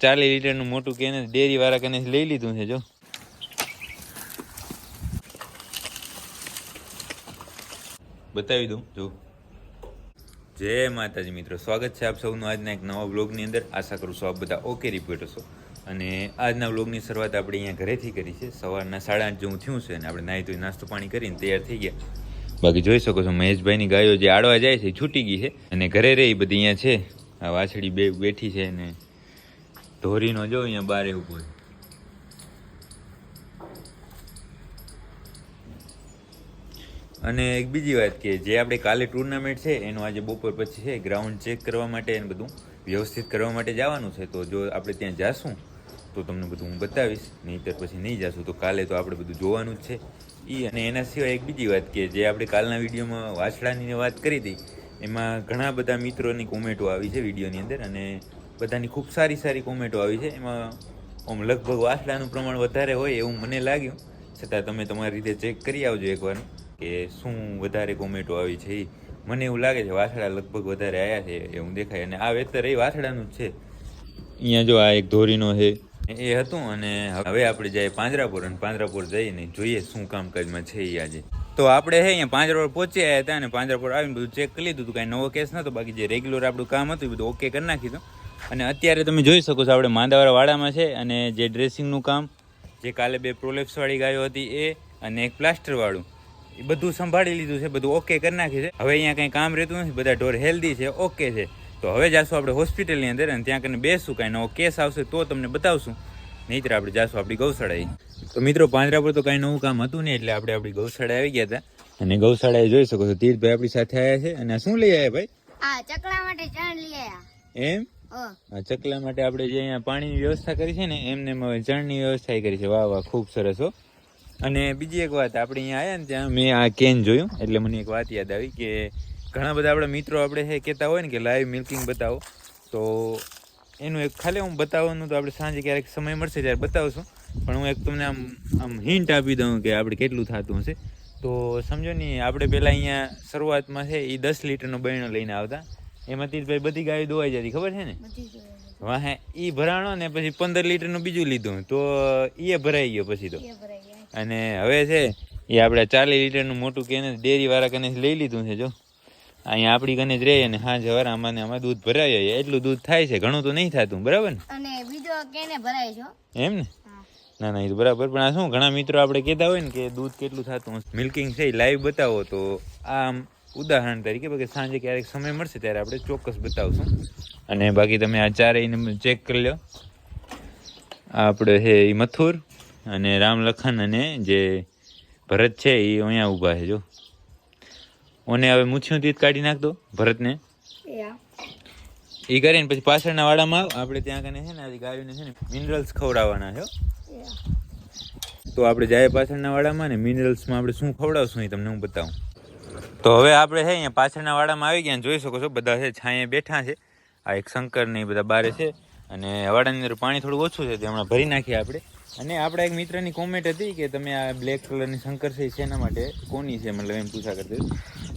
ચાલીસ લીટરનું મોટું can dairy વાળા કને લઈ લીધું છે, જો. બતાવી દઉં, જો. જય માતાજી મિત્રો, સ્વાગત છે આપ સૌનું આજના એક નવા બ્લોગની અંદર. આશા કરું છું આપ બધા ઓકે રિપોર્ટ હશો. અને આજના બ્લોગની શરૂઆત આપણે અહીંયા ઘરેથી કરી છે. સવારના સાડા આઠ જેવું થયું છે અને આપણે નાહી ધોઈ નાસ્તો પાણી કરીને તૈયાર થઈ ગયા. બાકી જોઈ શકો છો મહેશભાઈની ગાયો જે આડવા જાય છે છૂટી ગઈ છે. અને ઘરે રહી બધી અહીંયા છે. આ વાછડી બે બેઠી છે અને ધોરીનો જો અહીંયા બારે ઊભો અને એક બીજી વાત કે જે આપણે કાલે ટુર્નામેન્ટ છે, એનું આજે બપોર પછી છે ગ્રાઉન્ડ ચેક કરવા માટે અને બધું વ્યવસ્થિત કરવા માટે જવાનું છે. તો જો આપણે ત્યાં જાશું, તો તમને બધું હું બતાવીશ. નહીંતર પછી નહીં જાશું, તો કાલે તો આપણે બધું જોવાનું જ છે. એ અને એના સિવાય એક બીજી વાત કે જે આપણે કાલના વિડીયોમાં વાછડાની વાત કરી હતી, એમાં ઘણા બધા મિત્રોની કોમેન્ટો આવી છે વિડીયોની અંદર. અને બધાની ખૂબ સારી સારી કોમેન્ટો આવી છે. એમાં આમ લગભગ વાસડાનું પ્રમાણ વધારે હોય એવું મને લાગ્યું. છતાં તમે તમારી રીતે ચેક કરી આવજો એકવાર. કે શું વધારે કોમેન્ટો આવી છે એ મને એવું લાગે છે વાછડા લગભગ વધારે આવ્યા છે એવું દેખાય. અને આ વેતર એ વાછડાનું જ છે. અહીંયા જો આ એક ધોરીનો છે. એ હતું અને હવે આપણે જઈએ પાંજરાપુર અને પાંજરાપુર જઈને જોઈએ શું કામકાજમાં છે એ આજે. તો આપણે હે અહીંયા પાંજરાપુર પહોંચી આવ્યા હતા અને પાંજરાપુર આવીને બધું ચેક કરી લીધું હતું. કાંઈ નવો કેસ નહોતો બાકી જે રેગ્યુલર આપણું કામ હતું એ બધું ઓકે કરી નાખીશું અને અત્યારે તમે જોઈ શકો છો આપણે માંદાવાળા વાડામાં છે અને જે ડ્રેસિંગનું કામ જે કાલે બે પ્રોલેપ્સવાળી ગાયો હતી એ અને એક પ્લાસ્ટરવાળું એ બધું સંભાળી લીધું છે બધું ઓકે કરી નાખ્યું છે. હવે અહીંયા કંઈ કામ રહેતું નથી બધા ઢોર હેલ્ધી છે ઓકે છે. તો હવે જાશું આપણે હોસ્પિટલની અંદર અને ત્યાં કરીને બેસું કાંઈ નવો કેસ આવશે તો તમને બતાવશું. નહીંતર આપણે જાશું આપણી ગૌશાળાએ. તો મિત્રો પાંજરા પર તો કાંઈ નવું કામ હતું નહીં એટલે આપણે આપણી ગૌશાળા આવી ગયા હતા. અને ગૌશાળાએ જોઈ શકો છો તીર્થભાઈ આપણી સાથે આવ્યા છે અને શું લઈ આવ્યા ભાઈ? આ ચકલા માટે ચણ લઈ આવ્યા એમ? ચકલા માટે આપણે જે અહીંયા પાણીની વ્યવસ્થા કરી છે ને, એમને હવે જળની વ્યવસ્થા કરી છે. વાહ વાહ, ખૂબ સરસ, હો. અને બીજી એક વાત, આપણે અહીંયા આવ્યા ને ત્યાં મેં આ કેન જોયું, એટલે મને એક વાત યાદ આવી કે ઘણા બધા આપણા મિત્રો આપણે છે કહેતા હોય ને કે લાઈવ મિલ્કિંગ બતાવો. તો એનું એક ખાલી હું બતાવવાનું તો આપણે સાંજે ક્યારેક સમય મળશે ત્યારે બતાવશું. પણ હું એક તમને આમ આમ હિન્ટ આપી દઉં કે આપણે કેટલું થતું હશે. તો સમજો ને, આપણે પહેલાં અહીંયા શરૂઆતમાં છે એ દસ લીટરનો બહેણો લઈને આવતા. એમાં તીર્થભાઈ બધી ગાયો દોવાઈ જતી ખબર છે ને? વાહે એ ભરાણો ને પછી પંદર લીટરનું બીજું લીધું. તો એ ભરાઈ ગયો પછી તો. અને હવે છે એ આપણે ચાલીસ લીટરનું મોટું કેને ડેરી વાળા કને લઈ લીધું છે જો. અહીંયા આપણી કને જ રહે અને હા જવાર આમાં ને આમાં દૂધ ભરાય એટલું દૂધ થાય છે ઘણું તો નહીં થતું બરાબર ને? અને બીજો કેને ભરાય છો એમ ને? ના ના એ તો બરાબર પણ આ શું ઘણા મિત્રો આપણે કહેતા હોય ને કે દૂધ કેટલું થતું. મિલ્કિંગ છે લાઈવ બતાવો તો આમ ઉદાહરણ તરીકે બાકી સાંજે ક્યારેક સમય મળશે ત્યારે આપણે ચોક્કસ બતાવશું અને બાકી તમે આ ચારેયને ચેક કરી લો આપણે છે એ મથુર અને રામ લખન અને જે ભરત છે એ અહીંયા ઊભા છે જો ઓને હવે મૂછ્યું તીત કાઢી નાખ દો ભરતને. એ કરીને પછી પાછળના વાડામાં. આપણે ત્યાં કને છે ને આ ગાયોને છે ને મિનરલ્સ ખવડાવવાના છે. તો આપણે જાય પાછળના વાડામાં ને મિનરલ્સમાં આપણે શું ખવડાવશું એ તમને હું બતાવું તો હવે આપણે છે અહીંયા પાછળના વાડામાં આવી ગયા જોઈ શકો છો, બધા છે છાંયે બેઠા છે. આ એક શંકર ને એ બધા બારે છે અને વાડાની અંદર પાણી થોડું ઓછું છે, તે હમણાં ભરી નાખીએ આપણે. અને આપણા એક મિત્રની કોમેન્ટ હતી કે તમે આ બ્લેક કલરની શંકર છે શેના માટે, કોની છે, મતલબ એમ પૂછા કરતી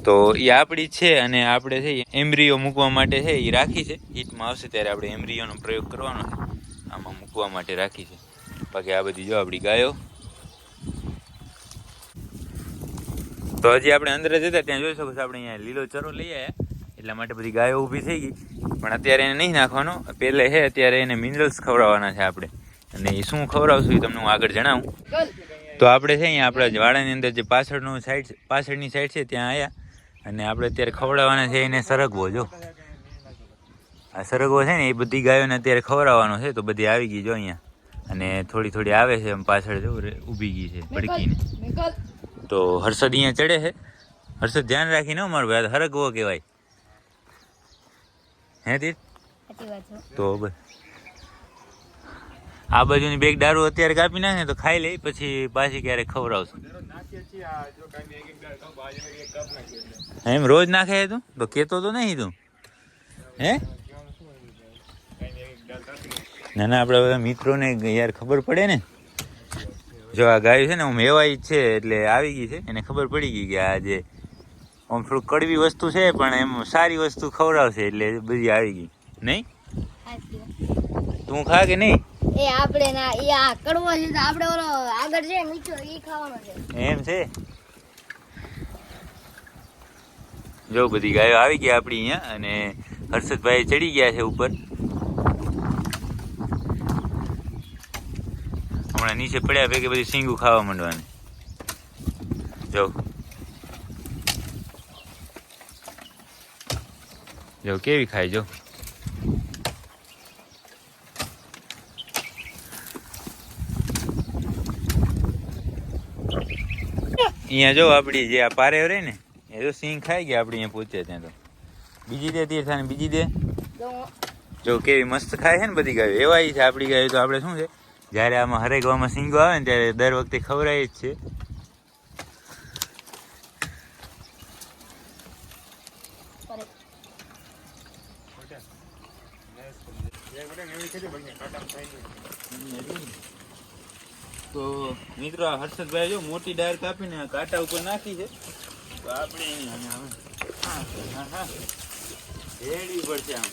તો એ આપણી છે અને આપણે છે એમ્બ્રીઓ મૂકવા માટે છે એ રાખી છે. હીટમાં આવશે ત્યારે આપણે એમ્બ્રીઓનો પ્રયોગ કરવાનો છે. આમાં મૂકવા માટે રાખી છે. બાકી આ બધી જો આપણી ગાયો તો હજી આપણે અંદર જતા ત્યાં જોઈ શકો છો, આપણે અહીંયા લીલો ચરો લઈ આવ્યા એટલા માટે બધી ગાયો ઊભી થઈ ગઈ. પણ અત્યારે એને નહીં નાખવાનો. પહેલે છે અત્યારે એને મિનરલ્સ ખવડાવવાના છે આપણે. અને એ શું ખવડાવશું એ તમને હું આગળ જણાવું. તો આપણે છે અહીંયા આપણા વાડાની અંદર જે પાછળનું સાઈડ પાછળની સાઈડ છે, ત્યાં આવ્યા અને આપણે અત્યારે ખવડાવવાના છે, એને સરગવો, જો. આ સરગવો છે ને, એ બધી ગાયોને અત્યારે ખવડાવવાનો છે, તો બધી આવી ગઈ જો અહીંયા. અને થોડી થોડી આવે છે પાછળ જો ઊભી ગઈ છે, ભડકીને. તો હર્ષદ અહીંયા ચડે છે. હર્ષદ ધ્યાન રાખીને અમારું ભાઈ આ હરગવો કહેવાય. હે તીર. તો બસ આ બાજુની બેગ દારૂ અત્યારે કાપી નાખે તો ખાઈ લઈ પછી પાછી ક્યારેક ખવડાવશું. એમ રોજ નાખે તું? તો કેતો તો નહીં તું. હે? ના ના આપણે બધા મિત્રોને યાર ખબર પડે ને. જો આ ગાય છે ને હું જ છે એટલે આવી ગઈ છે. એને ખબર પડી ગઈ કે આ જે આમ થોડું કડવી વસ્તુ છે પણ એમ સારી વસ્તુ ખવડાવશે એટલે બધી આવી ગઈ. નહીં? તું તું ખા કે નહીં? એ આપણે ના એ આ કડવો છે તો આપણે ઓલો આગળ છે મીઠો એ ખાવાનો છે. એમ છે? જો બધી ગાયો આવી ગઈ આપણી અહીંયા અને હર્ષદભાઈ ચડી ગયા છે ઉપર. હમણાં નીચે પડ્યા ભેગી બધી સિંગું ખાવા માંડવાની. જો. જો કેવી ખાય જો. અહીંયા જો આપણી જે આ પારે રહે ને એ તો સિંહ ખાઈ ગયા આપણી અહીંયા પહોંચે ત્યાં તો. બીજી દે તીર્થા ને બીજી દે. જો કેવી મસ્ત ખાય છે ને બધી ગાયો. એવા છે આપણી ગાયો તો આપણે શું છે? જ્યારે આમાં હરેક વામાં સિંગો આવે ને ત્યારે દર વખતે ખવડાય જ છે તો મિત્રો આ હર્ષદભાઈ જો મોટી ડાયર કાપીને કાંટા ઉપર નાખી છે. તો આપણે એની હવે હા હા રેડી પડશે આમ.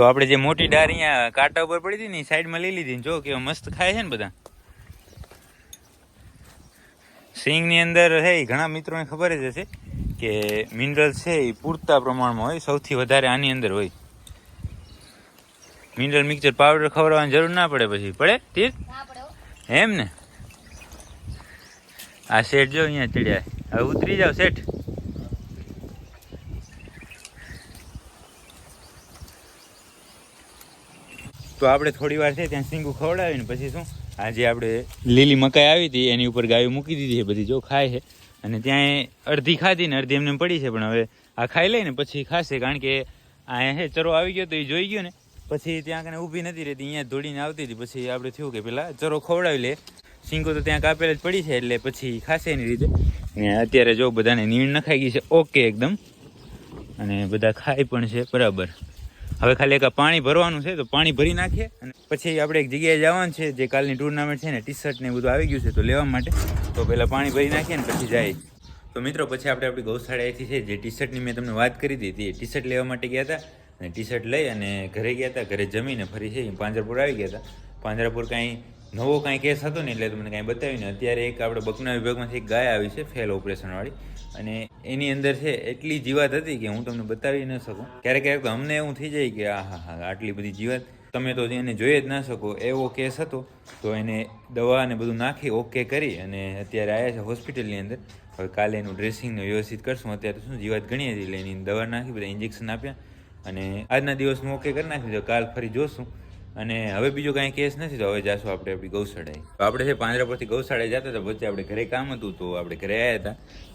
તો આપણે જે મોટી ડાર અહીંયા કાંટા ઉપર પડી હતી ને સાઈડમાં લઈ લીધી જો કેવા મસ્ત ખાય છે ને બધા. સિંગની અંદર છે ઘણા મિત્રોને ખબર જ હશે કે મિનરલ્સ છે એ પૂરતા પ્રમાણમાં હોય સૌથી વધારે આની અંદર હોય. મિનરલ મિક્સર પાવડર ખવડાવવાની જરૂર ના પડે પછી. પડે? તીર? એમ ને? આ શેઠ જો અહીંયા ચડ્યા. હવે ઉતરી જાવ શેઠ. તો આપણે થોડી વાર છે ત્યાં સિંગુ ખવડાવીને પછી શું? આજે આપણે લીલી મકાઈ આવી હતી, એની ઉપર ગાયો મૂકી દીધી છે, બધી જો ખાય છે. અને ત્યાં અડધી ખાધી ને અડધી એમને પડી છે, પણ હવે આ ખાઈ લઈને પછી ખાશે, કારણ કે અહીંયા હે ચરો આવી ગયો તો એ જોઈ ગયો ને. પછી ત્યાં કને ઊભી નથી રહેતી, અહીંયા દોડીને આવતી હતી. પછી આપણે થયું કે પેલા ચરો ખવડાવી લે. સિંગો તો ત્યાં કાપેલ જ પડી છે, એટલે પછી ખાશે એની રીતે. અને અત્યારે જો બધાને નીણ નખાઈ ગઈ છે, ઓકે એકદમ. અને બધા ખાય પણ છે, બરાબર. હવે ખાલી એક પાણી ભરવાનું છે, તો પાણી ભરી નાખીએ અને પછી આપણે એક જગ્યાએ જવાનું છે, જે કાલની ટુર્નામેન્ટ છે ને ટી શર્ટ ને એ બધું આવી ગયું છે, તો લેવા માટે. તો પહેલાં પાણી ભરી નાખીએ ને પછી જાય. તો મિત્રો, પછી આપણે આપણી ગૌશાળાએથી છે, જે ટી શર્ટની મેં તમને વાત કરી હતી, તે ટી શર્ટ લેવા માટે ગયા હતા. અને ટી શર્ટ લઈ અને ઘરે ગયા હતા, ઘરે જમીને ફરી છે, પાંજરાપુર આવી ગયા હતા. પાંજરાપુર કાંઈ નવો કાંઈ કેસ હતો ને, એટલે તમને કાંઈ બતાવ્યું ને અત્યારે એક આપણે બકના વિભાગમાંથી એક ગાય આવી છે ફેલ ઓપરેશનવાળી અને એની અંદર છે, એટલી જીવાત હતી કે હું તમને બતાવી ન શકું. ક્યારેક ક્યારેક તો અમને એવું થઈ જાય કે આ હા હા આટલી બધી જીવાત. તમે તો એને જોઈ જ ના શકો એવો કેસ હતો. તો એને દવા ને બધું નાખી ઓકે કરી અને અત્યારે આવ્યા છે હોસ્પિટલની અંદર. હવે કાલે એનું ડ્રેસિંગને વ્યવસ્થિત કરશું. અત્યારે શું જીવાત ઘણી હતી એટલે એની દવા નાખી, બધા ઇન્જેક્શન આપ્યા. અને આજના દિવસનું ઓકે કરી નાખ્યું કાલ ફરી જોશું. અને હવે બીજો કાંઈ કેસ નથી, તો હવે જાશું આપણે આપણી ગૌશાળાએ. તો આપણે છે પાંજરા પરથી ગૌશાળાએ જતા હતા વચ્ચે આપણે ઘરે કામ હતું, તો આપણે ઘરે આવ્યા હતા.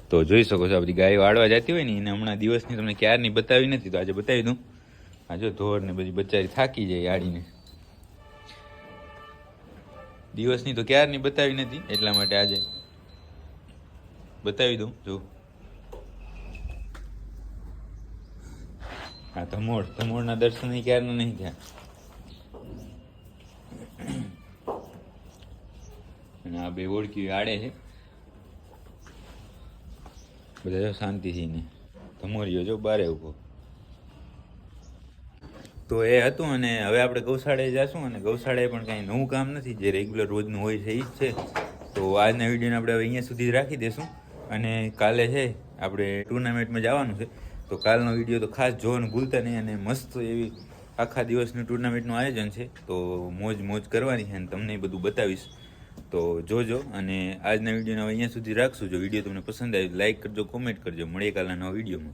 તો જોઈ શકો છો આપણી ગાય વાળવા જતી હોય ને, એને હમણાં દિવસની તમને ક્યારની બતાવી નથી, તો આજે બતાવી દઉં. આ જો ધોર ને બધી બચારી થાકી જાય આડીને. દિવસની તો ક્યારની બતાવી નથી, એટલા માટે આજે બતાવી દઉં, જો. હા ધમોડ ધમોડના દર્શન ક્યારના નહીં થયા. અને આ બે ઓળખી આડે છે. બધા જો શાંતિથી ને ધમોરિયો જો બારે ઊભો તો એ હતું અને હવે આપણે ગૌશાળાએ જઈશું અને ગૌશાળાએ પણ કાંઈ નવું કામ નથી. જે રેગ્યુલર રોજનું હોય છે, એ જ છે. તો આજના વિડીયોને આપણે હવે અહીંયા સુધી રાખી દઈશું અને કાલે છે, આપણે ટુર્નામેન્ટમાં જવાનું છે. તો કાલનો વીડિયો તો ખાસ જોવાનું ભૂલતા નહીં અને મસ્ત એવી આખા દિવસનું ટુર્નામેન્ટનું આયોજન છે. તો મોજ મોજ કરવાની છે અને તમને બધું બતાવીશ. તો જોજો અને આજના વિડીયોને અહીંયા સુધી રાખશું. જો વીડિયો તમને પસંદ આવે લાઈક કરજો, કોમેન્ટ કરજો. મળીએ કાલના નવા વિડીયોમાં.